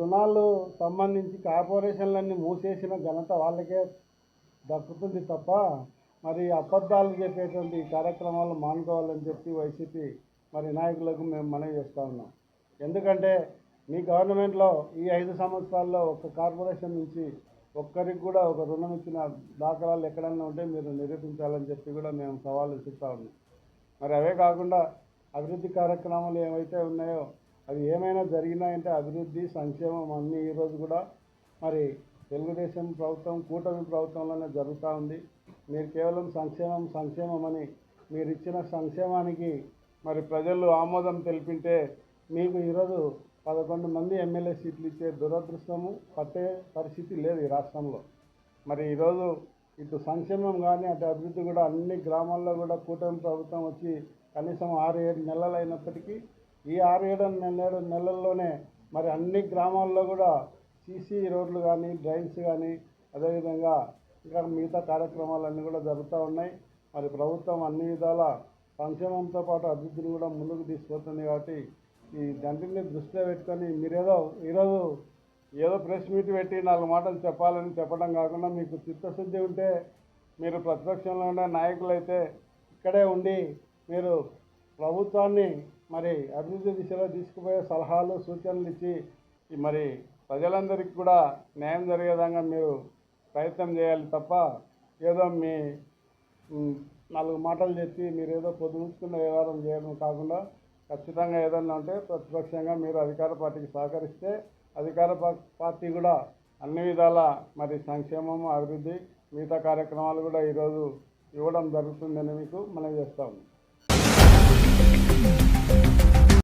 రుణాలు సంబంధించి కార్పొరేషన్లన్నీ మూసేసిన ఘనత వాళ్ళకే దక్కుతుంది తప్ప మరి అబద్ధాలు చెప్పేటువంటి కార్యక్రమాలు మానుకోవాలని చెప్పి వైసీపీ మరి నాయకులకు మేము మనవి చేస్తూ ఉన్నాం. ఎందుకంటే మీ గవర్నమెంట్లో ఈ ఐదు సంవత్సరాల్లో ఒక్క కార్పొరేషన్ నుంచి ఒక్కరికి కూడా ఒక రుణం ఇచ్చిన దాఖలాలు ఎక్కడన్నా ఉంటే మీరు నిరూపించాలని చెప్పి కూడా మేము సవాలు ఇస్తూ ఉన్నాం. మరి అవే కాకుండా అభివృద్ధి కార్యక్రమాలు ఏవైతే ఉన్నాయో అవి ఏమైనా జరిగినాయంటే అభివృద్ధి సంక్షేమం అన్నీ ఈరోజు కూడా మరి తెలుగుదేశం ప్రభుత్వం కూటమి ప్రభుత్వంలోనే జరుగుతూ ఉంది. మీరు కేవలం సంక్షేమం సంక్షేమం అని మీరు ఇచ్చిన సంక్షేమానికి మరి ప్రజలు ఆమోదం తెలిపింటే మీకు ఈరోజు పదకొండు మంది ఎమ్మెల్యే సీట్లు ఇచ్చే దురదృష్టము పట్టే పరిస్థితి లేదు ఈ రాష్ట్రంలో. మరి ఈరోజు ఇటు సంక్షేమం కానీ అటు అభివృద్ధి కూడా అన్ని గ్రామాల్లో కూడా కూటమి ప్రభుత్వం వచ్చి కనీసం ఆరు ఏడు నెలలు అయినప్పటికీ ఈ ఆరు ఏడు నెల నెలల్లోనే మరి అన్ని గ్రామాల్లో కూడా సీసీ రోడ్లు కానీ డ్రైన్స్ కానీ అదేవిధంగా ఇంకా మిగతా కార్యక్రమాలన్నీ కూడా జరుగుతూ ఉన్నాయి. మరి ప్రభుత్వం అన్ని విధాల సంక్షేమంతో పాటు అభివృద్ధిని కూడా ముందుకు తీసుకుపోతుంది కాబట్టి ఈ దంటిని దృష్టిలో పెట్టుకొని మీరేదో ఈరోజు ఏదో ప్రెస్ మీట్ పెట్టి నాలుగు మాటలు చెప్పాలని చెప్పడం కాకుండా మీకు చిత్తశుద్ధి ఉంటే మీరు ప్రతిపక్షంలో ఉండే నాయకులు అయితే ఇక్కడే ఉండి మీరు ప్రభుత్వాన్ని మరి అభివృద్ధి దిశలో తీసుకుపోయే సలహాలు సూచనలు ఇచ్చి మరి ప్రజలందరికీ కూడా న్యాయం జరిగే విధంగా మీరు ప్రయత్నం చేయాలి తప్ప ఏదో మీ నాలుగు మాటలు చెప్పి మీరు ఏదో పొద్దుముచ్చుకున్న వ్యవహారం చేయడం కాకుండా ఖచ్చితంగా ఏదన్నా ఉంటే ప్రతిపక్షంగా మీరు అధికార పార్టీకి సహకరిస్తే అధికార పార్టీ కూడా అన్ని విధాల మరి సంక్షేమం అభివృద్ధి మిగతా కార్యక్రమాలు కూడా ఈరోజు ఇవ్వడం జరుగుతుందని మీకు మనం చేస్తాము